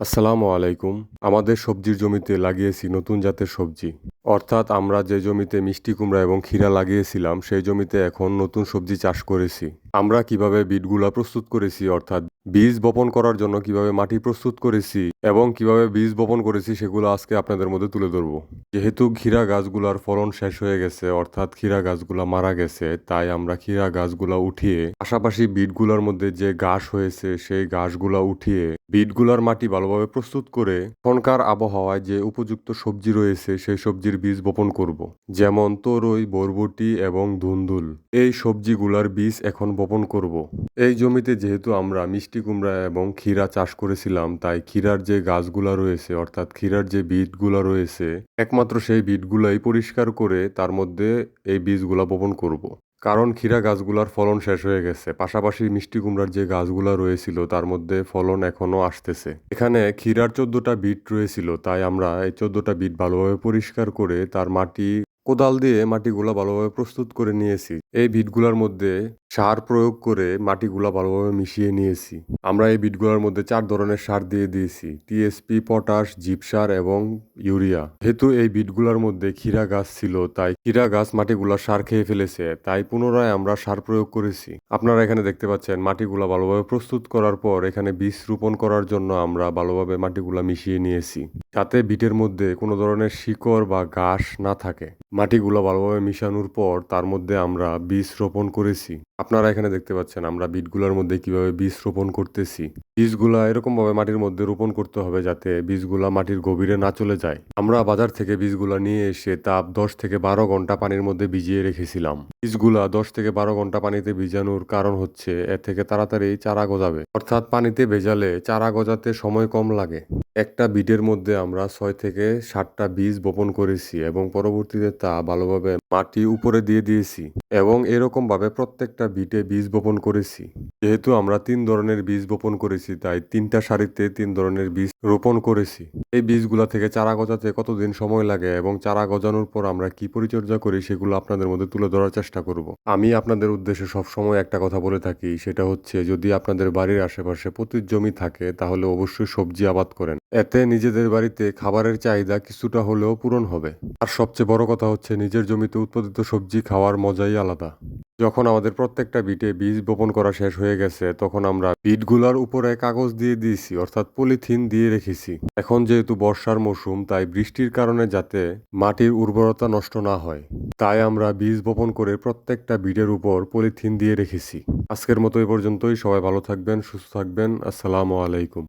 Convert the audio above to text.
আসসালামু আলাইকুম। আমাদের সবজির জমিতে লাগিয়েছি নতুন জাতের সবজি। অর্থাৎ আমরা যে জমিতে মিষ্টি কুমড়া এবং ক্ষীরা লাগিয়েছিলাম, সেই জমিতে এখন নতুন সবজি চাষ করেছি। আমরা কীভাবে বিটগুলা প্রস্তুত করেছি, অর্থাৎ বীজ বপন করার জন্য কীভাবে মাটি প্রস্তুত করেছি এবং কীভাবে বীজ বপন করেছি সেগুলো আজকে আপনাদের মধ্যে তুলে ধরবো যেহেতু ক্ষীরা গাছগুলার ফলন শেষ হয়ে গেছে, অর্থাৎ ক্ষীরা গাছগুলা মারা গেছে, তাই আমরা ক্ষীরা গাছগুলা উঠিয়ে, পাশাপাশি বিটগুলার মধ্যে যে ঘাস হয়েছে সেই ঘাসগুলা উঠিয়ে বিটগুলার মাটি ভালোভাবে প্রস্তুত করে এখনকার আবহাওয়ায় যে উপযুক্ত সবজি রয়েছে সেই সবজির বীজ বপন করব। যেমন তরই, বরবটি এবং ধুন্দুল এই সবজিগুলার বীজ এখন বপন করব। এই জমিতে যেহেতু আমরা মিষ্টি কুমড়া এবং ক্ষীরা চাষ করেছিলাম, তাই ক্ষীরার যে গাছগুলা রয়েছে, অর্থাৎ ক্ষীরার যে বিটগুলা রয়েছে, একমাত্র সেই বিটগুলাই পরিষ্কার করে তার মধ্যে এই বীজগুলা বপন করব। কারণ ক্ষীরা গাছগুলার ফলন শেষ হয়ে গেছে পাশাপাশি মিষ্টি কুমড়ার যে গাছগুলা রয়েছিল, তার মধ্যে ফলন এখনও আসতেছে এখানে ক্ষীরার চোদ্দটা বিট রয়েছিল, তাই আমরা এই চোদ্দোটা বিট ভালোভাবে পরিষ্কার করে তার মাটি কোদাল দিয়ে মাটিগুলা ভালোভাবে প্রস্তুত করে নিয়েছি এই বিটগুলার মধ্যে সার প্রয়োগ করে মাটিগুলা ভালোভাবে মিশিয়ে নিয়েছি। আমরা এই বিটগুলোর মধ্যে চার ধরনের সার দিয়ে দিয়েছি টিএসপি পটাশ জিপসার এবং ইউরিয়া যেহেতু এই বিটগুলোর মধ্যে ক্ষীরা গাছ ছিল, তাই ক্ষীরা গাছ মাটিগুলা সার খেয়ে ফেলেছে, তাই পুনরায় আমরা সার প্রয়োগ করেছি। আপনারা এখানে দেখতে পাচ্ছেন, মাটিগুলা ভালোভাবে প্রস্তুত করার পর এখানে বীজ রোপণ করার জন্য আমরা ভালোভাবে মাটিগুলা মিশিয়ে নিয়েছি, যাতে বিটের মধ্যে কোনো ধরনের শিকড় বা ঘাস না থাকে। মাটিগুলো ভালোভাবে মিশানোর পর তার মধ্যে আমরা বীজ রোপণ করেছি। আপনারা এখানে দেখতে পাচ্ছেন আমরা বিটগুলোর মধ্যে কীভাবে বীজ রোপণ করতেছি। বীজগুলা এরকম ভাবে মাটির মধ্যে রোপণ করতে হবে যাতে বীজগুলা মাটির গভীরে না চলে যায়। আমরা বাজার থেকে বীজগুলা নিয়ে এসে তাপ দশ থেকে বারো ঘণ্টা পানির মধ্যে ভিজিয়ে রেখেছিলাম। বীজগুলা দশ থেকে বারো ঘণ্টা পানিতে ভিজানোর কারণ হচ্ছে এর থেকে তাড়াতাড়ি চারা গজাবে। অর্থাৎ পানিতে ভেজালে চারা গজাতে সময় কম লাগে। একটা বিটের মধ্যে আমরা ছয় থেকে সাতটা বীজ বপন করেছি এবং পরবর্তীতে তা ভালোভাবে মাটি উপরে দিয়ে দিয়েছি এবং এরকম ভাবে প্রত্যেকটা বিটে বীজ বপন করেছি। যেহেতু আমরা তিন ধরনের বীজ বপন করেছি, তাই তিনটা সারিতে তিন ধরনের বীজ রোপণ করেছি। এই বীজগুলা থেকে চারা গজাতে কতদিন সময় লাগে এবং চারা গজানোর পর আমরা কি পরিচর্যা করি সেগুলো আপনাদের মধ্যে তুলে ধরার চেষ্টা করব। আমি আপনাদের উদ্দেশ্যে সবসময় একটা কথা বলে থাকি, সেটা হচ্ছে যদি আপনাদের বাড়ির আশেপাশে প্রতির জমি থাকে, তাহলে অবশ্যই সবজি আবাদ করেন। এতে নিজেদের বাড়িতে খাবারের চাহিদা কিছুটা হলেও পূরণ হবে। আর সবচেয়ে বড় কথা হচ্ছে, নিজের জমিতে উৎপাদিত সবজি খাওয়ার মজাই আলাদা। যখন আমাদের প্রত্যেকটা বিটে বীজ বপন করা শেষ হয়ে গেছে, তখন আমরা বিটগুলার উপরে কাগজ দিয়ে দিয়েছি, অর্থাৎ পলিথিন দিয়ে রেখেছি। এখন যেহেতু বর্ষার মৌসুম, তাই বৃষ্টির কারণে যাতে মাটির উর্বরতা নষ্ট না হয়, তাই আমরা বীজ বপন করে প্রত্যেকটা বিটের উপর পলিথিন দিয়ে রেখেছি। আজকের মতো এ পর্যন্তই। সবাই ভালো থাকবেন, সুস্থ থাকবেন। আসসালামু আলাইকুম।